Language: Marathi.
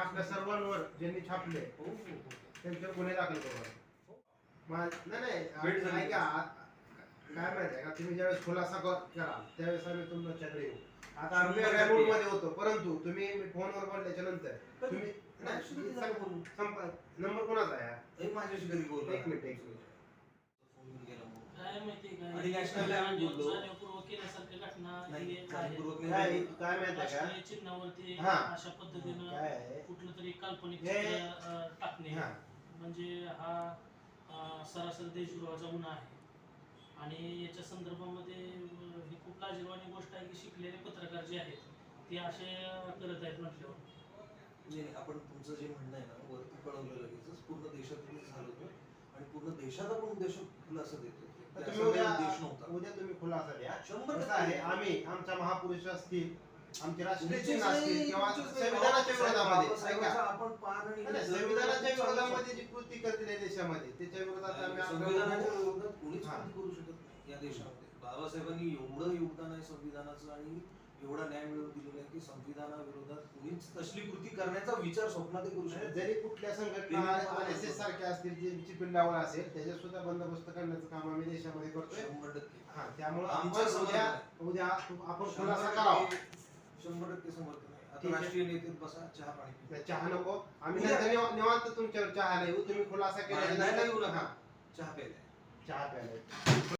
आपल्या सर्वांवर ज्यांनी छापले हो, हो, हो. त्यांच्यावर गुन्हे दाखल करू मा- नाही. नाही ऐका आ- काय माहिती आहे का तुम्ही ज्यावेळेस खुलासा कर- कराल त्यावेळेस आम्ही तुमच्याकडे येऊ आता आम्ही शंभर वेगळ्या टक्के. मूडमध्ये होतो परंतु तुम्ही फोनवर बोलल्याच्या नंतर तुम्ही नंबर कोणाचा आहे माझ्याशी कधी बोलला. एक मिनिट एक मिनिट. काय माहिती केल्यासारख्या घटना नाही, ही आहेत. जाणीवपूर्वक नाही काय बोललो. काय माहिती आहे राष्ट्रीय चिन्हावरती हा. अशा पद्धतीनं का काय आहे? कुठलं तरी काल्पनिक हे- चित्र, अं, टाकणे. हा. म्हणजे हा अं, सरासरी देशद्रोहाचा गुन्हा आहे. आणि याच्या संदर्भामध्ये अं, ही खूप लाजीरवाणी गोष्ट आहे की शिकलेले पत्रकार जे आहेत ते असे करत आहेत म्हटल्यावर. नाही, नाही, आपण तुमचं जे म्हणणं आहे ना वरती कळवलं लगेचच. पूर्ण देशातूनच झालं होतं. आणि पूर्ण देशात आपण उद्देश खुलासा देतो तुम्ही उद्या काही उद्देश नव्हता उद्या तुम्ही खुलासा द्या शंभर कसं. आहे आम्ही आमचा महापुरुष असतील आमचे राष्ट्रीय चिन्ह नाही, असतील किंवा. संविधानाच्या विरोधामध्ये ऐका. आपण नाही, नाही, संविधानाच्या विरोधामध्ये जी कृती करतील या देशामध्ये त्याच्या विरोधात आम्ही संविधानाच्या विरोधात कोणीच हा. करू शकत नाही या देशामध्ये बाबासाहेबांनी एवढं योगदान आहे संविधानाचं आणि एवढा न्याय मिळवून दिलेला आहे की संविधानाविरोधात कोणीच तसली कृती करण्याचा विचार स्वप्नात करू शकत नाही. जरी कुठल्या संघटना एस सारख्या असतील ज्यांची पिल्लावर असेल त्याच्यात सुद्धा बंदोबस्त करण्याचं काम आम्ही देशामध्ये करतोय. शंभर टक्के. हा त्यामुळे आमच्या आपण उद्या उद्या आपण खुलासा करावा. शंभर टक्के समर्थन आहे आता. राष्ट्रीय नेते बसा चहा पाणी. नाही, चहा नको. आम्ही उद्या- नंतर निवा- निवांत तुमच्यावर चहा नाही. तुम्ही खुलासा नाही, नाही, केला येऊ नका. हा. चहा प्यायला. चहा प्यायला.